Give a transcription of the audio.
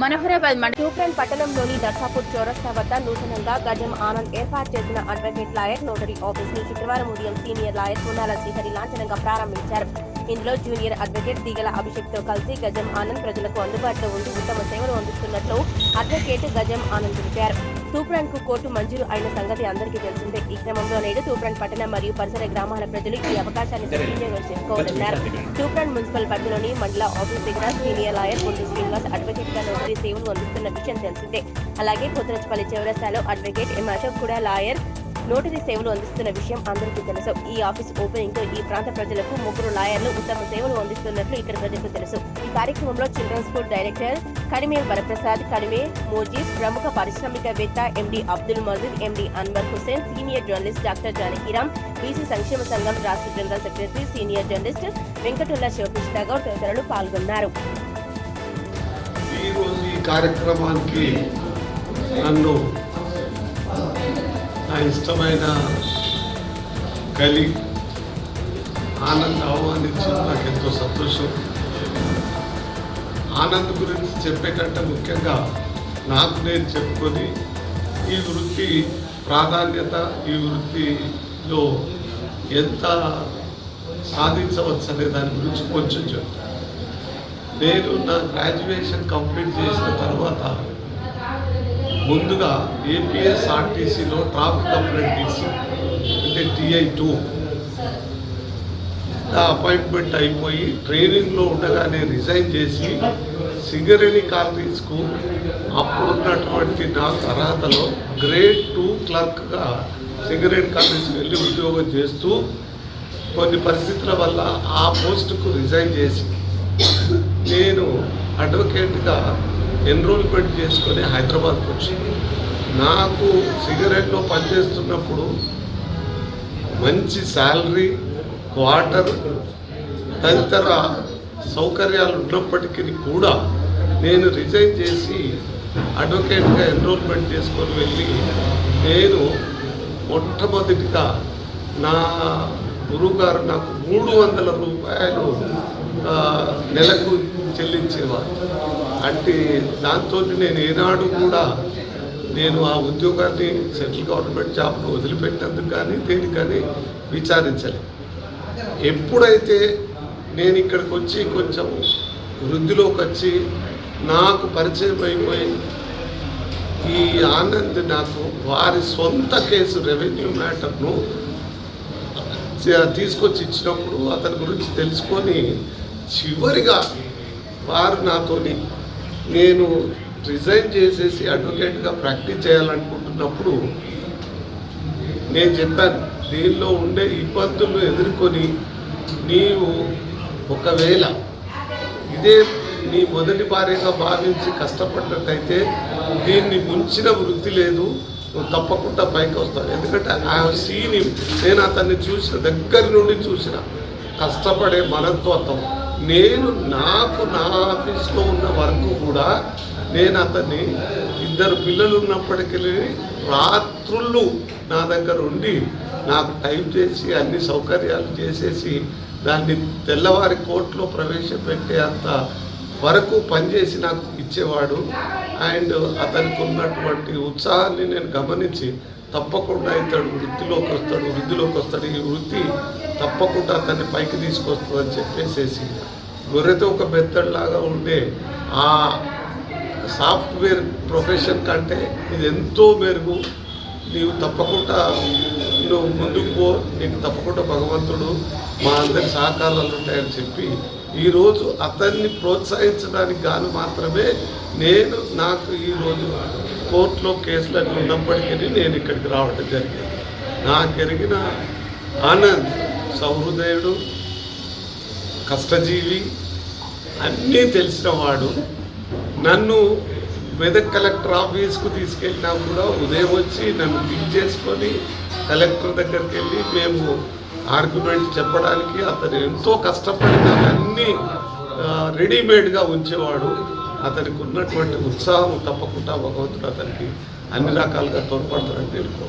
మనోహరాబాద్ మండలం తూప్రాన్ పట్టణంలోని దర్శాపూర్ చౌరస్తా వద్ద నూతనంగా గజం ఆనంద్ ఏర్పాటు చేసిన అడ్వకేట్ లాయర్ నోటరీ ఆఫీస్ని శుక్రవారం ఉదయం సీనియర్ లాయర్ పునాల శ్రీహరి లాంఛనంగా ప్రారంభించారు. ఇందులో జూనియర్ అడ్వకేట్ దిగల అభిషేక్తో కలిసి గజం ఆనంద్ ప్రజలకు అందుబాటులో ఉండి ఉత్తమ సేవలు అందిస్తున్నట్లు అడ్వకేట్ గజం ఆనంద్ తెలిపారు. తూప్రాన్కు కోర్టు మంజూరు అయిన సంగతి అందరికీ తెలిసిందే. ఈ క్రమంలో నేడు తూప్రాన్ పట్టణం మరియు పరిసర గ్రామాల ప్రజలు ఈ అవకాశాన్ని సద్వినియోగం చేసుకోవాలన్నారు. తూప్రాన్ మున్సిపల్ పరిధిలోని మండల ఆఫీస్ దగ్గర సీనియర్ లాయర్ పొండి శ్రీనివాస్ అడ్వకేట్గా సేవలు అందిస్తున్న విషయం తెలిసిందే. అలాగే కొత్తరచపల్లి చౌరస్తాలో అడ్వకేట్ ఎం అశోక్ కూడా లాయర్ నోటరీ సేవలు అందిస్తున్న విషయం అందరికీ తెలుసు. ఈ ఆఫీస్ ఓపెనింగ్తో ఈ ప్రాంత ప్రజలకు ముగ్గురు లాయర్లు ఉత్తమ సేవలు అందిస్తున్నట్లు ఇక్కడ ప్రజలకు తెలుసు. ఈ కార్యక్రమంలో children school director Kadime Varaprasad Kadime Mojib ప్రముఖ పారిశ్రామికవేత్త MD Abdul Majeed MD Anwar Hussain senior journalist doctor Janakiram BC సంక్షేమ సంఘం రాష్ట్ర general secretary senior journalist Venkatulla Sivakrishna Goud తదితరులు పాల్గొన్నారు. ఈరోజు ఈ కార్యక్రమానికి నన్ను నా ఇష్టమైన కలి ఆనంద్ ఆహ్వానించి నాకు ఎంతో సంతోషం. ఆనంద్ గురించి చెప్పేటంటే ముఖ్యంగా నాకు నేను చెప్పుకొని ఈ వృత్తి ప్రాధాన్యత ఈ వృత్తిలో ఎంత సాధించవచ్చు అనే దాని గురించి కొంచెం చెప్తాను. నేను నా గ్రాడ్యుయేషన్ కంప్లీట్ చేసిన తర్వాత ముందుగా ఏపీఎస్ ఆర్టీసీలో ట్రాఫిక్ అప్రెంటిస్ అంటే టిఐ టూ అపాయింట్మెంట్ అయిపోయి ట్రైనింగ్లో ఉండగానే రిజైన్ చేసి సింగరేణి కాలనీస్కు అప్పుడున్నటువంటి నాకు అర్హతలో గ్రేడ్ టూ క్లర్క్గా సింగరేణి కాలనీస్కి వెళ్ళి ఉద్యోగం చేస్తూ కొన్ని పరిస్థితుల వల్ల ఆ పోస్టుకు రిజైన్ చేసి నేను అడ్వకేట్గా ఎన్రోల్మెంట్ చేసుకొని హైదరాబాద్కి వచ్చి నాకు సిగరెట్లో పనిచేస్తున్నప్పుడు మంచి శాలరీ క్వార్టర్ తదితర సౌకర్యాలు ఉన్నప్పటికీ కూడా నేను రిజైన్ చేసి అడ్వకేట్గా ఎన్రోల్మెంట్ చేసుకొని వెళ్ళి నేను మొట్టమొదటిగా నా గురువుగారు నాకు మూడు వందల రూపాయలు నెలకు చెల్లించేవారు. అంటే దాంతో నేను ఏనాడు కూడా నేను ఆ ఉద్యోగాన్ని సెంట్రల్ గవర్నమెంట్ జాబ్ను వదిలిపెట్టేందుకు కానీ దేనికి కానీ విచారించలేదు. ఎప్పుడైతే నేను ఇక్కడికి వచ్చి కొంచెం వృద్ధిలోకి వచ్చి నాకు పరిచయం అయిపోయి ఈ ఆనంద్ నాకు వారి సొంత కేసు రెవెన్యూ మ్యాటర్ను తీసుకొచ్చి ఇచ్చినప్పుడు అతని గురించి తెలుసుకొని చివరిగా వారు నాతోని నేను రిజైన్ చేసేసి అడ్వకేట్గా ప్రాక్టీస్ చేయాలనుకుంటున్నప్పుడు నేను చెప్పాను దీనిలో ఉండే ఇబ్బందులు ఎదుర్కొని నీవు ఒకవేళ ఇదే నీ మొదటి భార్యగా భావించి కష్టపడినట్టయితే దీన్ని ముంచిన వృత్తి లేదు నువ్వు తప్పకుండా పైకి వస్తావు. ఎందుకంటే ఆ సీన్ నేను అతన్ని చూసిన దగ్గర నుండి చూసిన కష్టపడే మనస్తత్వం. నేను నాకు నా ఆఫీస్లో ఉన్న వర్క్ కూడా నేను అతన్ని ఇద్దరు పిల్లలు ఉన్నప్పటికీ రాత్రుళ్ళు నా దగ్గర ఉండి నాకు టైప్ చేసి అన్ని సౌకర్యాలు చేసేసి దాన్ని తెల్లవారి కోర్టులో ప్రవేశపెట్టే అంత వరకు పనిచేసి నాకు ఇచ్చేవాడు. అండ్ అతనికి ఉన్నటువంటి ఉత్సాహాన్ని నేను గమనించి తప్పకుండా ఇతడు వృత్తిలోకి వస్తాడు వృద్ధిలోకి వస్తాడు. ఈ వృత్తి తప్పకుండా అతన్ని పైకి తీసుకొస్తుందని చెప్పేసేసి గొర్రెతో ఒక బెత్తడిలాగా ఉండే ఆ సాఫ్ట్వేర్ ప్రొఫెషన్ కంటే ఇది ఎంతో మెరుగు. నీవు తప్పకుండా నువ్వు ముందుకు పో నీకు తప్పకుండా భగవంతుడు మా అందరి సహకారాలు ఉంటాయని చెప్పి ఈరోజు అతన్ని ప్రోత్సహించడానికి గాను మాత్రమే నేను నాకు ఈరోజు కోర్టులో కేసులు ఉన్నప్పటికీ నేను ఇక్కడికి రావడం జరిగింది. నాకు జరిగిన ఆనంద్ సహృదయుడు కష్టజీవి అన్నీ తెలిసిన వాడు నన్ను మెదక్ కలెక్టర్ ఆఫీస్కు తీసుకెళ్ళినా కూడా ఉదయం వచ్చి నన్ను పిక్ చేసుకొని కలెక్టర్ దగ్గరికి వెళ్ళి మేము ఆర్గ్యుమెంట్ చెప్పడానికి అతను ఎంతో కష్టపడి అన్నీ రెడీమేడ్గా ఉంచేవాడు. అతనికి ఉన్నటువంటి ఉత్సాహం తప్పకుండా భగవంతుడు అతనికి అన్ని రకాలుగా తోడ్పడతాడని తెలుసుకో